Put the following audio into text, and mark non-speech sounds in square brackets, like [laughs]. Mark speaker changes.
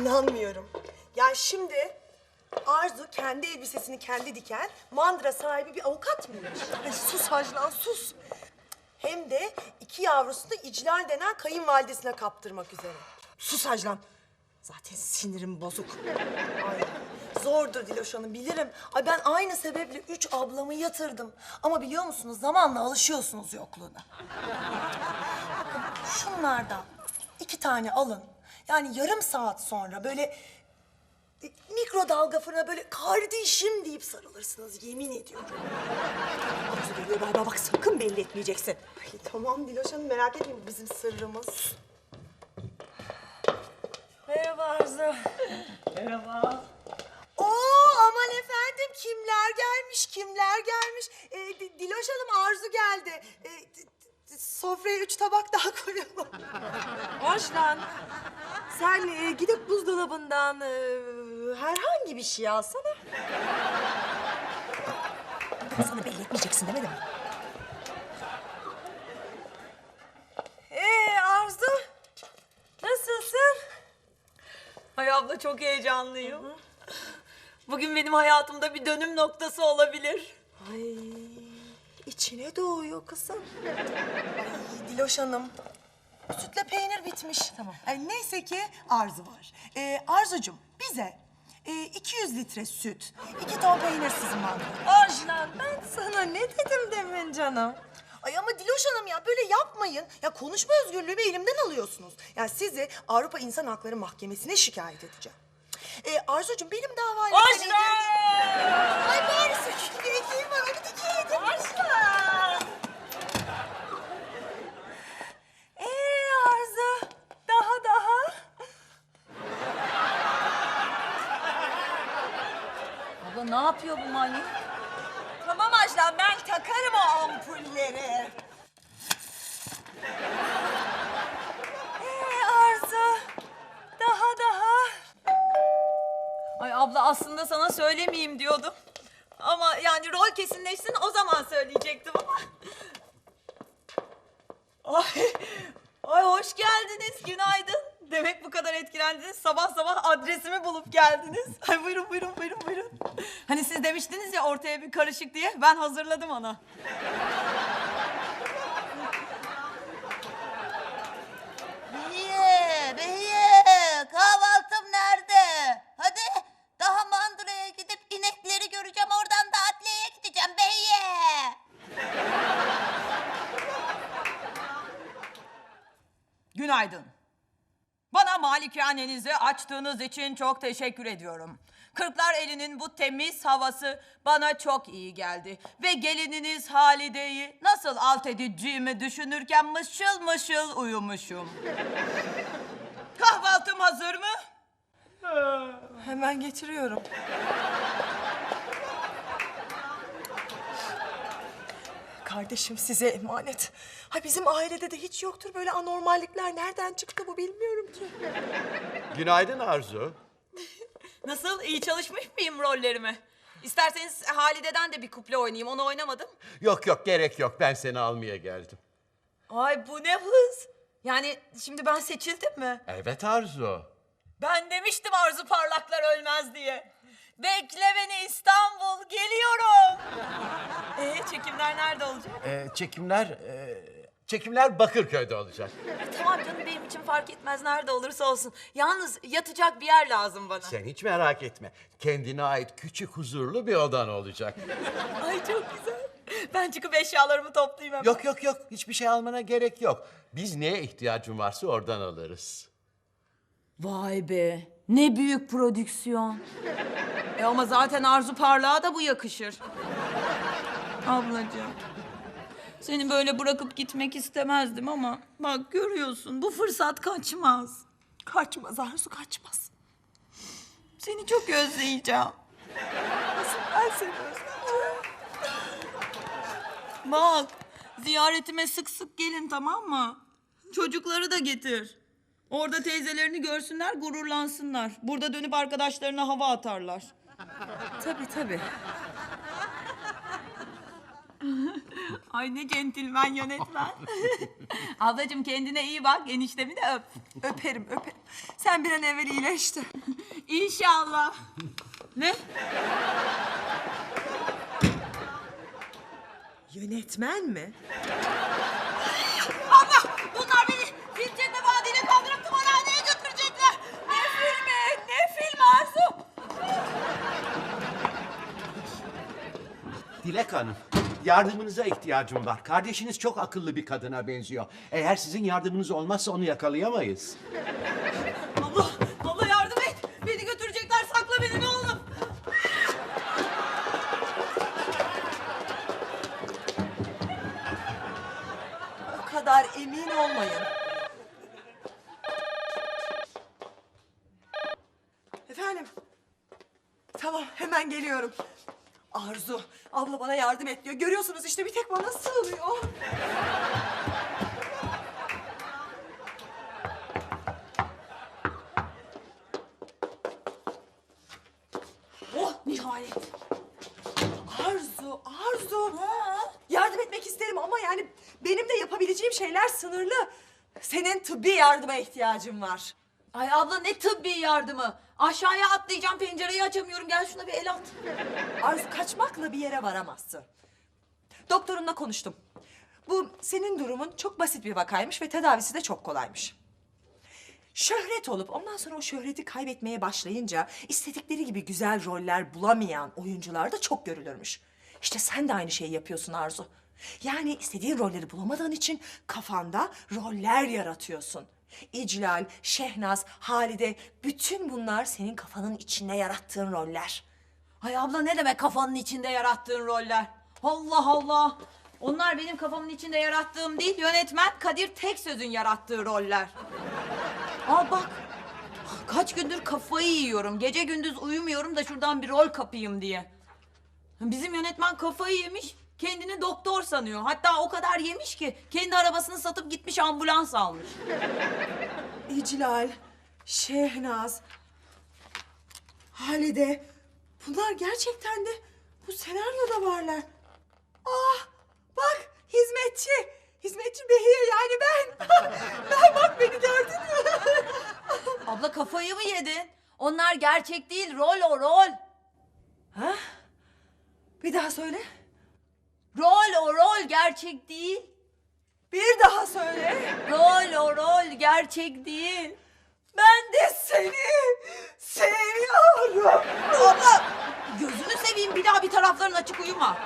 Speaker 1: İnanmıyorum. Ya şimdi Arzu kendi elbisesini kendi diken, mandıra sahibi bir avukat mıymış? Sus Haclan sus. Hem de iki yavrusunu İclal denen kayınvalidesine kaptırmak üzere. Sus Haclan. Zaten sinirim bozuk. Ay, zordur Diloş Hanım bilirim. Ay ben aynı sebeple üç ablamı yatırdım. Ama biliyor musunuz zamanla alışıyorsunuz yokluğuna. Şunlardan iki tane alın. Yani yarım saat sonra böyle e, mikrodalga fırına böyle kardeşim deyip sarılırsınız yemin ediyorum.
Speaker 2: Arzu geliyor galiba bak sakın belli etmeyeceksin.
Speaker 1: Ay, tamam Diloş Hanım merak etmeyin bu bizim sırrımız.
Speaker 2: Merhaba Arzu. Merhaba.
Speaker 1: Oo aman efendim kimler gelmiş kimler gelmiş. Ee, Di- Diloş Hanım Arzu geldi. Ee, sofraya üç tabak daha koyalım.
Speaker 2: Hoşlan. Sen e, gidip buzdolabından e,
Speaker 1: Herhangi bir şey alsana.
Speaker 2: ben sana belli etmeyeceksin demedim mi? Ee Arzu. Nasılsın?
Speaker 3: Ay abla çok heyecanlıyım. Bugün benim hayatımda bir dönüm noktası olabilir.
Speaker 1: Ay içine doğuyor kızım. Ay Diloş Hanım. Sütle peynir bitmiş. Tamam. neyse ki Arzu var. Ee, Arzucum bize e, 200 litre süt, 2 ton peynir mantığı.
Speaker 2: Hoşlan ben sana ne dedim demin canım?
Speaker 1: Ay ama Diloş Hanım ya böyle yapmayın. Ya konuşma özgürlüğümü elimden alıyorsunuz. Ya sizi Avrupa İnsan Hakları Mahkemesi'ne şikayet edeceğim. Ee, Arzucuğum benim davayla...
Speaker 3: Hoşlan!
Speaker 1: Ay bari süt ekleyeyim var onu dikeydim.
Speaker 3: Hoşlan!
Speaker 2: Ee Arzu. Daha daha.
Speaker 3: Abla ne yapıyor bu manyak? Tamam Ajlan ben takarım o ampulleri.
Speaker 2: Ee Arzu. Daha daha.
Speaker 3: Ay abla aslında sana söylemeyeyim diyordum. Ama yani rol kesinleşsin o zaman söyleyecektim ama. Ay, ay hoş geldiniz, günaydın. Demek bu kadar etkilendiniz. Sabah sabah adresimi bulup geldiniz. [laughs] Ay buyurun buyurun buyurun buyurun. Hani siz demiştiniz ya ortaya bir karışık diye. Ben hazırladım ona.
Speaker 4: Behiye, Behiye, kahvaltım nerede? Hadi daha mandıraya gidip inekleri göreceğim, oradan da adliyeye gideceğim Behiye.
Speaker 3: Günaydın. Malikanenizi açtığınız için çok teşekkür ediyorum. Kırklar elinin bu temiz havası bana çok iyi geldi. Ve gelininiz Halide'yi nasıl alt edeceğimi düşünürken mışıl mışıl uyumuşum. Kahvaltım hazır mı?
Speaker 1: Hemen getiriyorum. Kardeşim size emanet. Ha bizim ailede de hiç yoktur böyle anormallikler. Nereden çıktı bu bilmiyorum ki.
Speaker 5: Günaydın Arzu.
Speaker 3: Nasıl? iyi çalışmış mıyım rollerimi? İsterseniz Halide'den de bir kuple oynayayım. Onu oynamadım.
Speaker 5: Yok yok gerek yok ben seni almaya geldim.
Speaker 3: Ay bu ne hız. Yani şimdi ben seçildim mi?
Speaker 5: Evet Arzu.
Speaker 3: Ben demiştim Arzu Parlaklar ölmez diye. Bekle beni İstanbul, geliyorum. Ee, çekimler nerede olacak?
Speaker 5: Ee, çekimler e, çekimler Bakırköy'de olacak.
Speaker 3: Tamam canım benim için fark etmez nerede olursa olsun. Yalnız yatacak bir yer lazım bana.
Speaker 5: Sen hiç merak etme. Kendine ait küçük huzurlu bir odan olacak.
Speaker 3: Ay çok güzel. Ben çıkıp eşyalarımı toplayayım hemen.
Speaker 5: Yok yok yok hiçbir şey almana gerek yok. Biz neye ihtiyacın varsa oradan alırız.
Speaker 3: Vay be ne büyük prodüksiyon. E ama zaten Arzu Parlak'a da bu yakışır. Ablacığım. Seni böyle bırakıp gitmek istemezdim ama bak görüyorsun bu fırsat kaçmaz.
Speaker 1: Kaçmaz Arzu kaçmaz.
Speaker 3: Seni çok özleyeceğim.
Speaker 1: Nasıl ben seni özleyeceğim.
Speaker 3: Bak ziyaretime sık sık gelin tamam mı? Çocukları da getir. Orada teyzelerini görsünler gururlansınlar. Burada dönüp arkadaşlarına hava atarlar.
Speaker 2: Tabii tabii.
Speaker 3: Ay ne centilmen yönetmen. [laughs] Ablacığım kendine iyi bak. Eniştemi de öp.
Speaker 1: Öperim, öperim. Sen bir an evvel iyileş de. [laughs]
Speaker 3: İnşallah. Ne?
Speaker 1: Yönetmen mi? [laughs]
Speaker 3: Allah! Bunlar beni film çekme vaadiyle kaldırıp tımarhaneye götürecekler. Ne filmi? Ne film Arzu?
Speaker 5: Dilek Hanım, yardımınıza ihtiyacım var. Kardeşiniz çok akıllı bir kadına benziyor. Eğer sizin yardımınız olmazsa onu yakalayamayız.
Speaker 3: Allah! Allah yardım et! Beni götürecekler. Sakla beni ne olur.
Speaker 1: O kadar emin olmayın. Efendim? Tamam, hemen geliyorum. Arzu, abla bana yardım et diyor. Görüyorsunuz işte bir tek bana sığınıyor. Oh, nihayet. Arzu, Arzu. Yardım etmek isterim ama yani benim de yapabileceğim şeyler sınırlı. Senin tıbbi yardıma ihtiyacın var.
Speaker 3: Ay abla ne tıbbi yardımı? Aşağıya atlayacağım pencereyi açamıyorum. Gel şuna bir el at.
Speaker 1: Arzu kaçmakla bir yere varamazsın. Doktorumla konuştum. Bu senin durumun çok basit bir vakaymış ve tedavisi de çok kolaymış. Şöhret olup ondan sonra o şöhreti kaybetmeye başlayınca istedikleri gibi güzel roller bulamayan oyuncular da çok görülürmüş. İşte sen de aynı şeyi yapıyorsun Arzu. Yani istediğin rolleri bulamadığın için kafanda roller yaratıyorsun. İclal, Şehnaz, Halide bütün bunlar senin kafanın içinde yarattığın roller.
Speaker 3: Ay abla ne demek kafanın içinde yarattığın roller? Allah Allah. Onlar benim kafamın içinde yarattığım değil, yönetmen Kadir tek sözün yarattığı roller. Aa bak. Kaç gündür kafayı yiyorum. Gece gündüz uyumuyorum da şuradan bir rol kapayım diye. Bizim yönetmen kafayı yemiş. Kendini doktor sanıyor. Hatta o kadar yemiş ki kendi arabasını satıp gitmiş ambulans almış.
Speaker 1: İclal, Şehnaz, Halide. Bunlar gerçekten de bu senaryoda varlar. Ah bak hizmetçi. Hizmetçi Behiye yani ben. [laughs] ben bak beni gördün mü? [laughs]
Speaker 3: Abla kafayı mı yedin? Onlar gerçek değil, rol o rol.
Speaker 1: ha? Bir daha söyle.
Speaker 3: Rol o rol gerçek değil.
Speaker 1: Bir daha söyle.
Speaker 3: Rol o rol gerçek değil.
Speaker 1: Ben de seni seviyorum.
Speaker 3: Abla gözünü seveyim bir daha bir tarafların açık uyuma.